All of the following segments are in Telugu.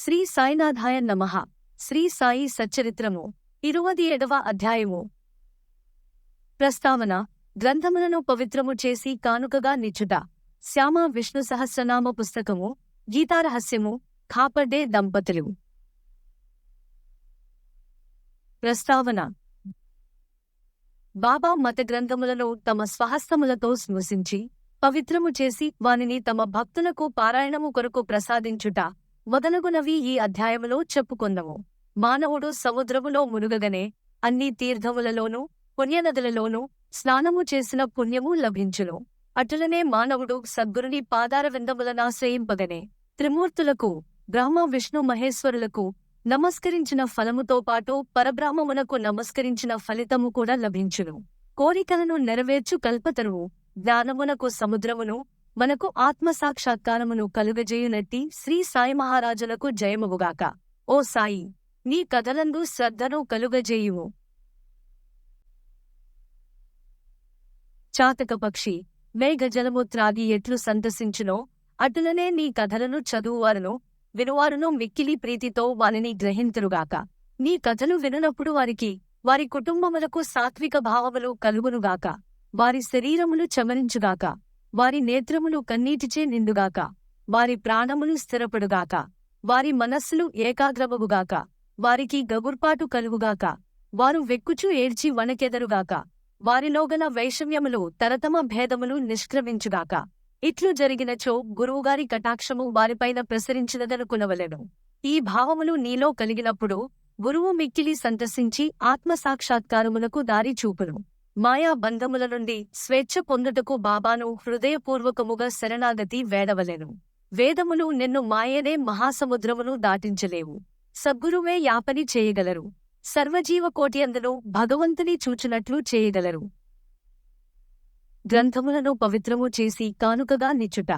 శ్రీ సాయినాథాయ నమః. శ్రీ సాయి సచ్చరిత్రము ఇరువది ఏడవ అధ్యాయము. ప్రస్తావన గ్రంథములను పవిత్రము చేసి కానుకగా నిచ్చుట. శ్యామ విష్ణు సహస్రనామ పుస్తకము గీతారహస్యము ఖాపర్డే దంపతులు. ప్రస్తావన బాబా మత గ్రంథములను తమ స్వహస్తములతో స్మృశించి పవిత్రము చేసి వానిని తమ భక్తులకు పారాయణము కొరకు ప్రసాదించుట. మొదలగునవి ఈ అధ్యాయములో చెప్పుకొందము. మానవుడు సముద్రములో మునుగగనే అన్ని తీర్థములలోనూ పుణ్యనదులలోనూ స్నానము చేసిన పుణ్యము లభించును. అటులనే మానవుడు సద్గురుని పాదార విందములనాశ్రయింపగనే త్రిమూర్తులకు బ్రహ్మ విష్ణు మహేశ్వరులకు నమస్కరించిన ఫలముతో పాటు పరబ్రహ్మమునకు నమస్కరించిన ఫలితము కూడా లభించును. కోరికలను నెరవేర్చు కల్పతరువు జ్ఞానమునకు సముద్రమును మనకు ఆత్మసాక్షాత్కారమును కలుగజేయునట్టి శ్రీ సాయి మహారాజులకు జయముగుగాక. ఓ సాయి నీ కథలందు శ్రద్ధను కలుగజేయువు చాతక పక్షి మేఘజలము త్రాగి ఎట్లు సంతసించునో అటులనే నీ కథలను చదువువారును వినువారును మిక్కిలి ప్రీతితో వారిని గ్రహింతురుగాక. నీ కథలు వినునప్పుడు వారికి వారి కుటుంబములకు సాత్విక భావములు కలుగునుగాక. వారి శరీరములు చమరించుగాక. వారి నేత్రములు కన్నీటిచే నిండుగాక వారి ప్రాణములు స్థిరపడుగాక వారి మనస్సులు ఏకాగ్రమగుగాక వారికి గగుర్పాటు కలుగుగాక వారు వెక్కుచు ఏడ్చి వణకెదరుగాక వారిలోగల వైషమ్యములు తరతమ భేదములు నిష్క్రమించుగాక. ఇట్లు జరిగినచో గురువుగారి కటాక్షము వారిపైన ప్రసరించినదనుకునవలెను. ఈ భావములు నీలో కలిగినప్పుడు గురువు మిక్కిలి సంతసించి ఆత్మసాక్షాత్కారములకు దారి చూపును. మాయా బంధముల నుండి స్వేచ్ఛ పొందుటకు బాబాను హృదయపూర్వకముగా శరణాగతి వేడవలెను. వేదములు నిన్ను మాయనే మహాసముద్రమును దాటించలేవు. సద్గురువే యాపని చేయగలరు. సర్వజీవకోటి అందరూ భగవంతుని చూచినట్లు చేయగలరు. గ్రంథములను పవిత్రము చేసి కానుకగా నిచ్చుట.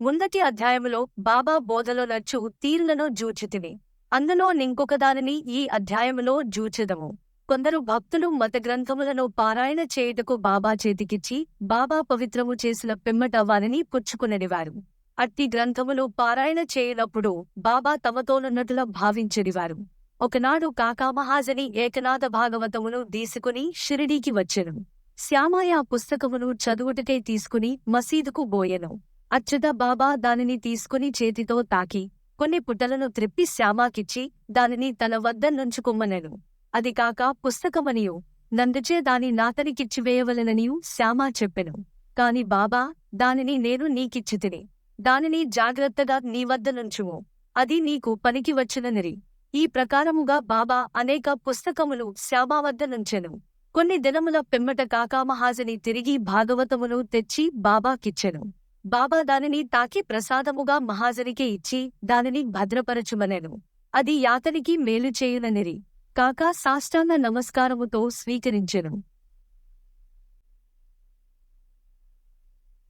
ముందటి అధ్యాయములో బాబా బోధలో నచ్చు తీరులను జూచితివి అందులో నింకొకదానిని ఈ అధ్యాయములో జూచెదము. కొందరు భక్తులు మత గ్రంథములను పారాయణ చేయుటకు బాబా చేతికిచ్చి బాబా పవిత్రము చేసిన పిమ్మట వారిని పుచ్చుకునడివారు అట్టి గ్రంథములు పారాయణ చేయనప్పుడు బాబా తమతోనున్నట్లుగా భావించనివారు ఒకనాడు కాకామహాజని ఏకనాథ భాగవతమును తీసుకుని షిరిడీకి వచ్చెను. శ్యామయ్య ఆ పుస్తకమును చదువుటకై తీసుకుని మసీదుకు బోయెను అచ్యుత బాబా దానిని తీసుకుని చేతితో తాకి కొన్ని పుటలను త్రిప్పి శ్యామాకిచ్చి దానిని తన వద్ద నుంచుకుమ్మనెను. అది కాక పుస్తకమనియు. నందుచే దాని నాతనికిచ్చివేయవలెననియు శ్యామా చెప్పెను. కాని బాబా దానిని నేను నీకిచ్చితిని. దానిని జాగ్రత్తగా నీ వద్ద నుంచుము అది నీకు పనికి వచ్చిననిరి. ఈ ప్రకారముగా బాబా అనేక పుస్తకములు శ్యామా వద్ద నుంచెను కొన్ని దినముల పిమ్మట కాకామహాజని తిరిగి భాగవతమును తెచ్చి బాబాకిచ్చెను. బాబా దానిని తాకి ప్రసాదముగా మహాజనికి ఇచ్చి దానిని భద్రపరచుమనెను. అది యాతనికి మేలు చేయుననిరి. కాకా సాష్టాంగ నమస్కారముతో స్వీకరించెను.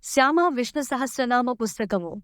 శ్యామ విష్ణు సహస్రనామ పుస్తకము.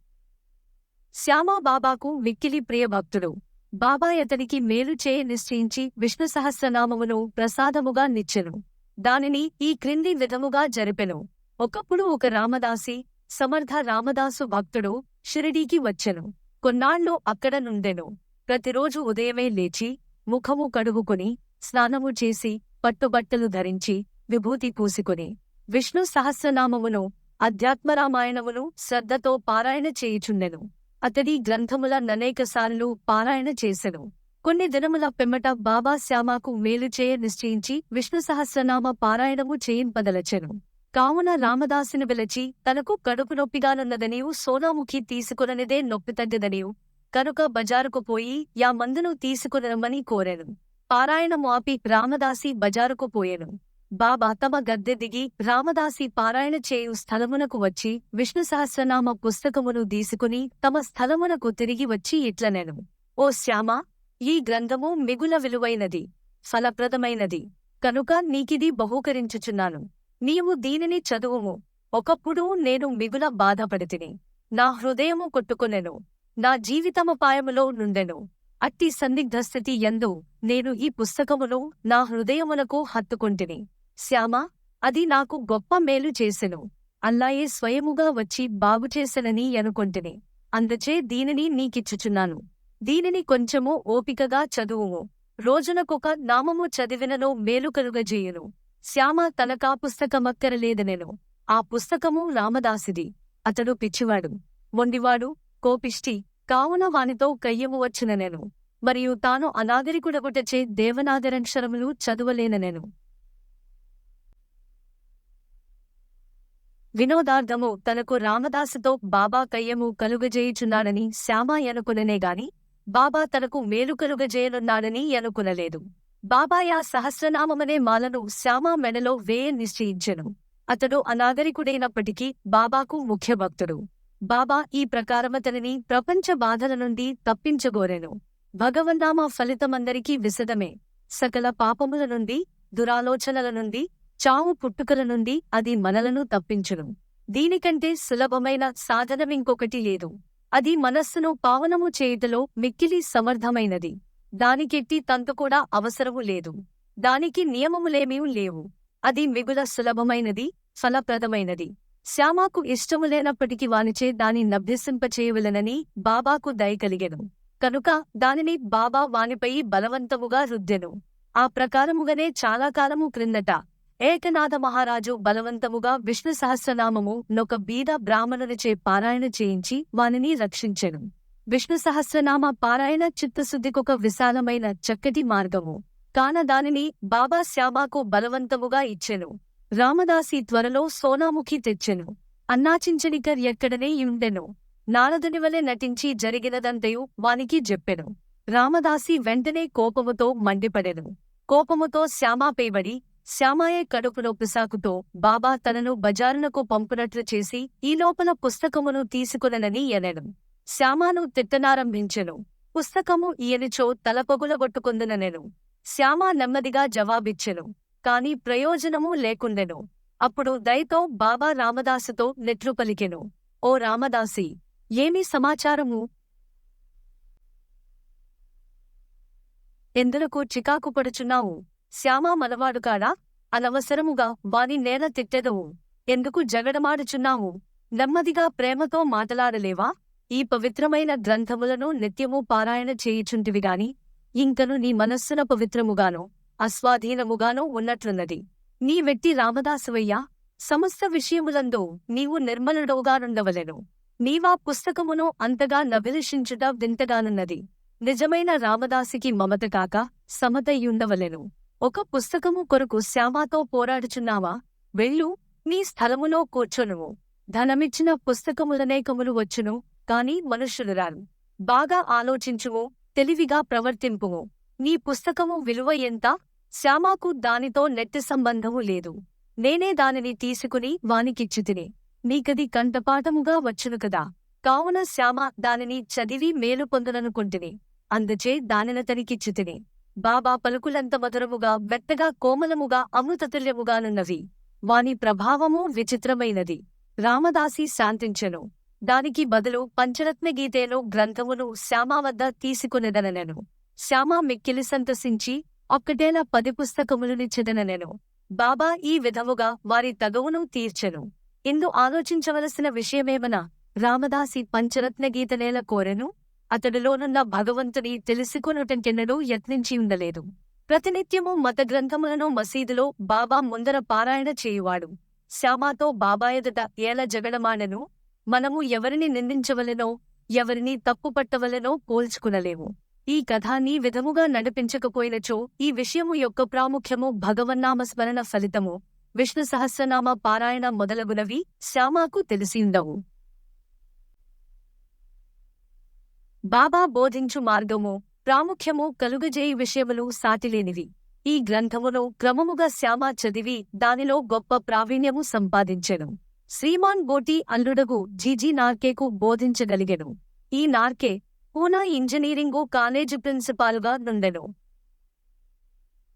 శ్యామ బాబాకు మిక్కిలి ప్రియ భక్తుడు. బాబా అతనికి మేలు చేయ నిశ్చయించి విష్ణు సహస్రనామమును ప్రసాదముగా నిచ్చెను. దానిని ఈ క్రింది విధముగా జరిపెను. ఒకప్పుడు ఒక రామదాసి సమర్థ రామదాసు భక్తుడు షిరిడీకి వచ్చెను. కొన్నాళ్ళు అక్కడ నుండెను. ప్రతిరోజు ఉదయమే లేచి ముఖము కడుగుకుని స్నానము చేసి పట్టుబట్టలు ధరించి విభూతి పూసుకుని విష్ణు సహస్రనామమును అధ్యాత్మరామాయణమును శ్రద్ధతో పారాయణ చేయుచుండెను. అతడి గ్రంథముల ననేకసార్లు పారాయణ చేసెను. కొన్ని దినముల పిమ్మట బాబా శ్యామాకు మేలు చేయ నిశ్చయించి విష్ణు సహస్రనామ పారాయణము చేయింపదలచెను. కావున రామదాసును పిలిచి తనకు కడుపు నొప్పిగానున్నదనియు సోనాముఖి తీసుకుననిదే నొప్పి తగ్గదనియు కనుక బజారుకు పోయి యా మందును తీసుకురమ్మని కోరాను. పారాయణము ఆపి రామదాసి బజారుకు పోయెను. బాబా తమ గద్దె దిగి రామదాసి పారాయణ చేయు స్థలమునకు వచ్చి విష్ణు సహస్రనామ పుస్తకమును తీసుకుని తమ స్థలమునకు తిరిగి వచ్చి ఇట్లనెను. ఓ శ్యామ ఈ గ్రంథము మిగుల విలువైనది ఫలప్రదమైనది. కనుక నీకిది బహూకరించుచున్నాను. నీవు దీనిని చదువుము. ఒకప్పుడు నేను మిగుల బాధపడితిని. నా హృదయము కొట్టుకొనెను. నా జీవితమపాయములో నుండెను. అట్టి సందిగ్ధస్థితి ఎందు నేను ఈ పుస్తకమును నా హృదయమునకు హత్తుకొంటిని. శ్యామ అది నాకు గొప్ప మేలు చేసెను. అల్లాయే స్వయముగా వచ్చి బాగుచేసెనని అనుకొంటిని. అందుచే దీనిని నీకిచ్చుచున్నాను. దీనిని కొంచెము ఓపికగా చదువుము. రోజునకొక నామము చదివినను మేలు కలుగజేయును. శ్యామ తనకా పుస్తకమక్కరలేదనెను. ఆ పుస్తకము రామదాసిది. అతడు పిచ్చివాడు. మొండివాడు కోపిష్టి. కావున వానితో కయ్యము వచ్చిన నేను. మరియు తాను అనాగరికుడగుటచే దేవనాగరక్షరములు చదువలేననెను వినోదార్థము తనకు రామదాసుతో బాబా కయ్యము కలుగజేయుచున్నాడని శ్యామ ఎనుకుననే గాని బాబా తనకు మేలు కలుగజేయనున్నాడని ఎనుకునలేదు బాబాయా సహస్రనామమనే మాలను శ్యామ మెడలో వేయ నిశ్చయించెను అతడు అనాగరికుడైనప్పటికీ బాబాకు ముఖ్య భక్తుడు బాబా ఈ ప్రకారమతనిని ప్రపంచ బాధల నుండి తప్పించగోరెను. భగవన్నామ ఫలితమందరికీ విశదమే సకల పాపముల నుండి దురాలోచనల నుండి చావు పుట్టుకల నుండి అది మనలను తప్పించును. దీనికంటే సులభమైన సాధనమింకొకటి లేదు. అది మనస్సును పావనము చేయుటలో మిక్కిలి సమర్థమైనది. దానికెట్టి తంతు కూడా అవసరము లేదు. దానికి నియమములేమీ లేవు. అది మిగుల సులభమైనది ఫలప్రదమైనది. శ్యామాకు ఇష్టము లేనప్పటికీ వానిచే దాని నభ్యసింపచేయవలనని బాబాకు దయ కలిగెను. కనుక దానిని బాబా వానిపై బలవంతముగా రుద్దెను. ఆ ప్రకారముగానే చాలా కాలము క్రిందట ఏకనాథ మహారాజు బలవంతముగా విష్ణు సహస్రనామము నొక బీద బ్రాహ్మణునిచే పారాయణ చేయించి వానిని రక్షించెను. విష్ణు సహస్రనామ పారాయణ చిత్తశుద్ధికొక విశాలమైన చక్కటి మార్గము. కాన దానిని బాబా శ్యామాకు బలవంతముగా ఇచ్చెను. రామదాసి త్వరలో సోనాముఖి తెచ్చెను. అన్నాచించనికర్ ఎక్కడనే ఉండెను నారదుని వలె నటించి జరిగినదంతయు వానికి చెప్పెను రామదాసి వెంటనే కోపముతో మండిపడెను. కోపముతో శ్యామాపేబడి శ్యామాయే కడుపులో పిసాకుతో బాబా తనను బజారునకు పంపునట్లు చేసి ఈ లోపల పుస్తకమును తీసుకుననని ఎనెను. శ్యామాను తిట్టనారంభించెను. పుస్తకము ఈయనిచో తలపొగులగొట్టుకుందుననెను. శ్యామ నెమ్మదిగా జవాబిచ్చెను. కాని ప్రయోజనము లేకుండెను. అప్పుడు దయతో బాబా రామదాసుతో నెట్లు పలికెను. ఓ రామదాసి ఏమి సమాచారము? ఎందులకు చికాకు పడుచున్నావు? శ్యామా మనవాడు కాడా? అనవసరముగా వాని నేల తిట్టెదవు. ఎందుకు జగడమాడుచున్నావు? నెమ్మదిగా ప్రేమతో మాటలాడలేవా? ఈ పవిత్రమైన గ్రంథములను నిత్యము పారాయణ చేయుచుంటివిగాని ఇంకను నీ మనస్సున పవిత్రముగాను. అస్వాధీనముగానో ఉన్నట్లున్నది. నీ వెట్టి రామదాసువయ్యా సమస్త విషయములందు నీవు నిర్మలుడవుగానుండవలెను. నీవా పుస్తకమును అంతగా నభిలషించుట వింతగానున్నది. నిజమైన రామదాసికి మమత కాక సమతయ్యుండవలెను. ఒక పుస్తకము కొరకు శ్యామాతో పోరాడుచున్నావా? వెళ్ళు నీ స్థలములో కూర్చొనుము. ధనమిచ్చిన పుస్తకములనేకములు వచ్చును కాని మనుష్యులు రారు. బాగా ఆలోచించుము తెలివిగా ప్రవర్తింపుము. నీ పుస్తకము విలువ ఎంత? శ్యామాకు దానితో నెట్టి సంబంధము లేదు. నేనే దానిని తీసుకుని వానికిచ్చుతిని. నీకది కంటపాఠముగా వచ్చును కదా. కావున శ్యామ దానిని చదివి మేలు పొందననుకుంటుని. అందుచే దానినతనికిచ్చుతిని బాబా పలుకులంత మధురముగా మెత్తగా కోమలముగా అమృతతుల్యముగానున్నవి. వాని ప్రభావము విచిత్రమైనది. రామదాసి శాంతించెను. దానికి బదులు పంచరత్న గీతేను గ్రంథమును శ్యామా వద్ద శ్యామ మిక్కిలి సంతసించి ఒక్కటేలా పది పుస్తకములనిచ్చెదననెను బాబా ఈ విధముగా వారి తగవును తీర్చెను. ఇందు ఆలోచించవలసిన విషయమేమనా రామదాసి పంచరత్న గీతనేల కోరెను అతడిలోనున్న భగవంతుని తెలుసుకొనుటంకెన్నడూ యత్నించి ఉండలేదు. ప్రతినిత్యము మత గ్రంథములను మసీదులో బాబా ముందర పారాయణ చేయువాడు. శ్యామాతో బాబా ఎదుట ఏల జగడమానను మనము ఎవరిని నిందించవలెనో ఎవరిని తప్పుపట్టవలెనో పోల్చుకునలేము. ఈ కథాన్ని విధముగా నడిపించకపోయినచో ఈ విషయము యొక్క ప్రాముఖ్యము భగవన్నామస్మరణ ఫలితము. విష్ణు సహస్రనామ పారాయణ మొదలగునవి శ్యామాకు తెలిసిందవు. బాబా బోధించు మార్గము ప్రాముఖ్యము కలుగజేయి విషయములు సాటిలేనివి. ఈ గ్రంథమును క్రమముగా శ్యామ చదివి దానిలో గొప్ప ప్రావీణ్యము సంపాదించెను. శ్రీమాన్ బోటి అల్లుడగు జీజీ నార్కేకు బోధించగలిగెను. ఈ నార్కే పూనా ఇంజనీరింగు కాలేజు ప్రిన్సిపాలుగా నుండెను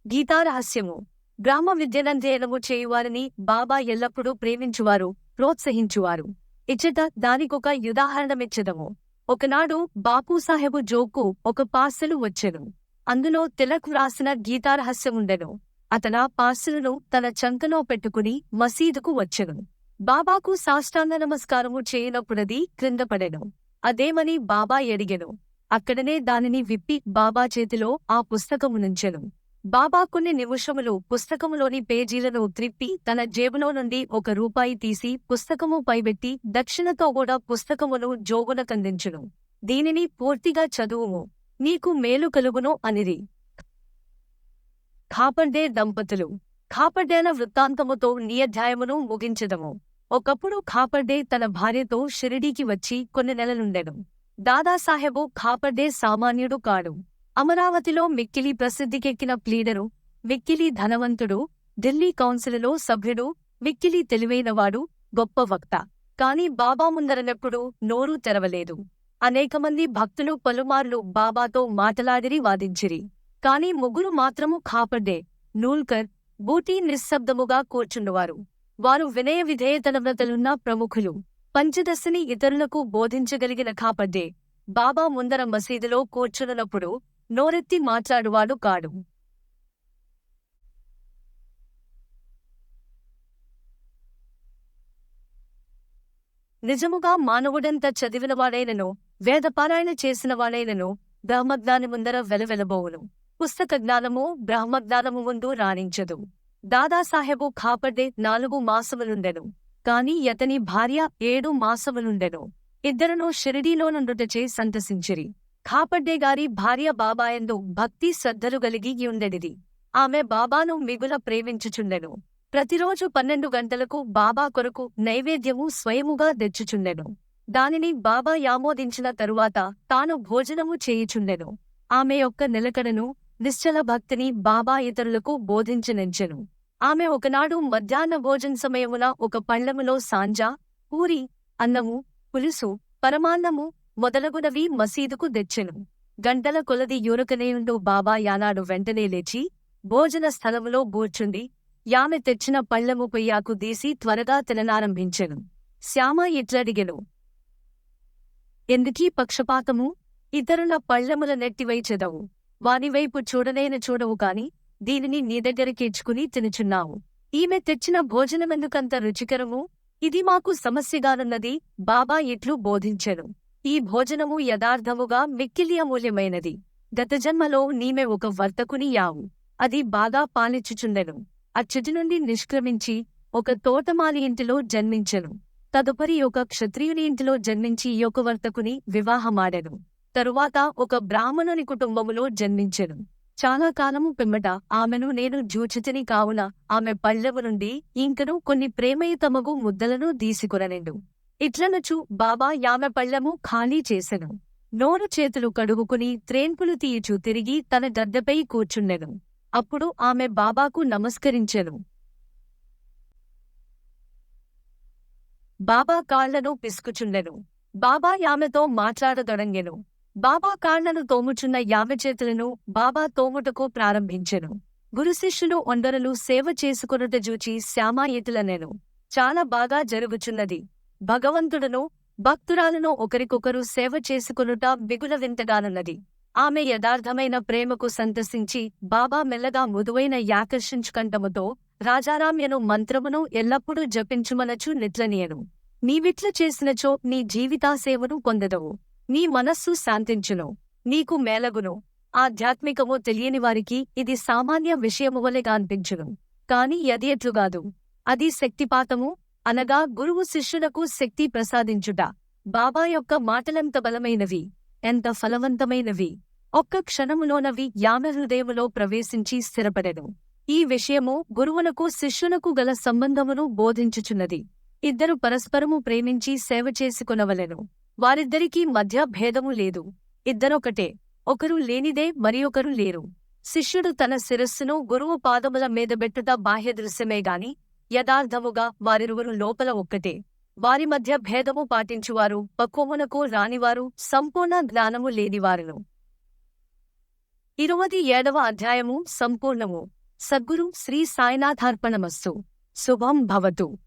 గీతారహస్యము గ్రామ విద్యనంధ్యయనము చేయువారిని బాబా ఎల్లప్పుడూ ప్రేమించువారు ప్రోత్సహించువారు. ఇచ్చట దానికొక ఉదాహరణమిచ్చదము. ఒకనాడు బాపూసాహెబు జోకు ఒక పార్సెలు వచ్చెను. అందులో తిలక్ వ్రాసిన గీతారహస్యముండెను అతన పార్సెలును తన చంకలో పెట్టుకుని మసీదుకు వచ్చెను. బాబాకు సాష్టాంగ నమస్కారము చేయనప్పుడది క్రిందపడెను అదేమని బాబా ఎడిగెను. అక్కడనే దానిని విప్పి బాబా చేతిలో ఆ పుస్తకము నుంచెను. బాబా కొన్ని నిమిషములు పుస్తకములోని పేజీలను త్రిప్పి తన జేబులో నుండి ఒక రూపాయి తీసి పుస్తకము పైబెట్టి దక్షిణతో కూడా పుస్తకమును జోగునకందించును దీనిని పూర్తిగా చదువుము. నీకు మేలు కలుగును అనిరి. ఖాపర్డే దంపతులు. ఖాపర్డేన వృత్తాంతముతో నీ అధ్యాయమును ముగించదము. ఒకప్పుడు ఖాపర్డే తన భార్యతో షిరిడీకి వచ్చి కొన్ని నెలలుండెను. దాదాసాహెబు ఖాపర్డే సామాన్యుడు కాడు. అమరావతిలో మిక్కిలి ప్రసిద్ధికెక్కిన ప్లీడరు మిక్కిలి ధనవంతుడు ఢిల్లీ కౌన్సిలులో సభ్యుడు మిక్కిలి తెలివైనవాడు గొప్ప వక్త. కాని బాబా ముందరనెప్పుడు నోరు తెరవలేదు. అనేకమంది భక్తులు పలుమార్లు బాబాతో మాటలాడిరి వాదించిరి. కాని ముగ్గురు మాత్రము ఖాపర్డే నూల్కర్ బూటీ నిశ్శబ్దముగా కూర్చుండువారు. వారు వినయ విధేయతనవ్రతలున్న ప్రముఖులు. పంచదశని ఇతరులకు బోధించగలిగిన కాపడ్డే బాబా ముందర మసీదులో కూర్చున్నప్పుడు నోరెత్తి మాట్లాడువాడు కాడు. నిజముగా మానవుడంత చదివినవాడైనను వేదపారాయణ చేసినవాడైనను బ్రహ్మజ్ఞాని ముందర వెలవెలబోవును. పుస్తక జ్ఞానము బ్రహ్మజ్ఞానము ముందు రాణించదు. దాదాసాహెబు కాపర్దే నాలుగు మాసములుండెను. కాని యతని భార్య ఏడు మాసములుండెను. ఇద్దరును షిరిడీలో నుండుటచే సంతసించిరి. ఖాపర్డే గారి భార్య బాబాయందు భక్తి శ్రద్ధలు కలిగి ఉండెడిది ఆమె బాబాను మిగుల ప్రేమించుచుండెను. ప్రతిరోజు పన్నెండు గంటలకు బాబా కొరకు నైవేద్యము స్వయముగా తెచ్చుచుండెను దానిని బాబా యామోదించిన తరువాత తాను భోజనము చేయుచుండెను. ఆమె యొక్క నిలకడను నిశ్చల భక్తిని బాబా ఇతరులకు బోధించనించెను ఆమె ఒకనాడు మధ్యాహ్న భోజన సమయమున ఒక పళ్ళములో సాంజా పూరి అన్నము పులుసు పరమాన్నము మొదలగునవి మసీదుకు తెచ్చెను. గంటల కొలది యూరకనేయుండు బాబా యానాడు వెంటనే లేచి భోజన స్థలములో బూర్చుండి యామె తెచ్చిన పళ్ళము పొయ్యాకు దీసి త్వరగా తిననారంభించెను. శ్యామ ఇట్లడిగెను. ఎందుకీ పక్షపాతము? ఇతరుల పళ్ళముల నెట్టివై చెదవు. వానివైపు చూడలేన చూడవు కాని దీనిని నీ దగ్గరికిచ్చుకుని తినుచున్నావు. ఈమె తెచ్చిన భోజనమెందుకంత రుచికరము? ఇది మాకు సమస్యగానున్నది బాబా ఇట్లు బోధించెను. ఈ భోజనము యథార్థముగా మిక్కిలి అమూల్యమైనది గతజన్మలో నీమె ఒక వర్తకుని యావు. అది బాగా పాలిచ్చుచుండెను. అచ్చటి నుండి నిష్క్రమించి ఒక తోటమాలి ఇంటిలో జన్మించెను. తదుపరి ఒక క్షత్రియుని ఇంటిలో జన్మించి యొక్క వర్తకుని వివాహమాడెను. తరువాత ఒక బ్రాహ్మణుని కుటుంబములో జన్మించెను. చాలా కాలము పిమ్మట ఆమెను నేను జూచితిని కావున ఆమె పళ్ళెము నుండి ఇంకను కొన్ని ప్రేమయుతమగు ముద్దలను దీసుకురనెండు ఇట్లనచు బాబా యామె పళ్ళెము ఖాళీ చేసెను. నోరు చేతులు కడుగుకుని త్రేన్పులు తీయుచు తిరిగి తన గద్దెపై కూర్చుండెను. అప్పుడు ఆమె బాబాకు నమస్కరించెను. బాబా కాళ్ళను పిసుకుచుండెను. బాబా యామెతో మాట్లాడదొడంగెను బాబా కాళ్ళను తోముచున్న యామె చేతులను బాబా తోముటకు ప్రారంభించెను. గురుశిష్యులు ఒండరలు సేవ చేసుకొనుట జూచి శ్యామాయతులనెను. చాలా బాగా జరుగుచున్నది. భగవంతుడను భక్తురాలను ఒకరికొకరు సేవ చేసుకొనుట బిగుల వింతగానున్నది. ఆమె యథార్థమైన ప్రేమకు సంతసించి బాబా మెల్లగా మృదువైన యాకర్షించుకంటముతో రాజారామ్యను మంత్రమును ఎల్లప్పుడూ జపించుమనచు నిట్లనియను నీవిట్ల చేసినచో నీ జీవితాసేవను పొందదవు. నీ మనస్సు శాంతించును నీకు మేలగును. ఆధ్యాత్మికము తెలియని వారికి ఇది సామాన్య విషయము వలెగా అనిపించును కాని యథేట్లుగాదు ఎట్లుగాదు అది శక్తిపాతము అనగా గురువు శిష్యులకు శక్తి ప్రసాదించుట. బాబా యొక్క మాటలెంత బలమైనవి ఎంత ఫలవంతమైనవి. ఒక్క క్షణములోనవి యామ హృదయములో ప్రవేశించి స్థిరపడెను. ఈ విషయము గురువునకు శిష్యునకు గల సంబంధమును బోధించుచున్నది. ఇద్దరు పరస్పరము ప్రేమించి సేవ చేసుకొనవలెను. వారిద్దరికీ మధ్య భేదము లేదు. ఇద్దరొకటే ఒకరు లేనిదే మరియొకరు లేరు. శిష్యుడు తన శిరస్సును గురువు పాదముల మీద బెట్టుట బాహ్య దృశ్యమే గాని యథార్థముగా వారిరువురు లోపల ఒక్కటే. వారి మధ్య భేదము పాటించువారు పక్వమునకు రానివారు సంపూర్ణ జ్ఞానము లేనివారును. ఇరువది ఏడవ అధ్యాయము సంపూర్ణము. సద్గురు శ్రీ సాయినాథార్పణమస్సు శుభం భవతు.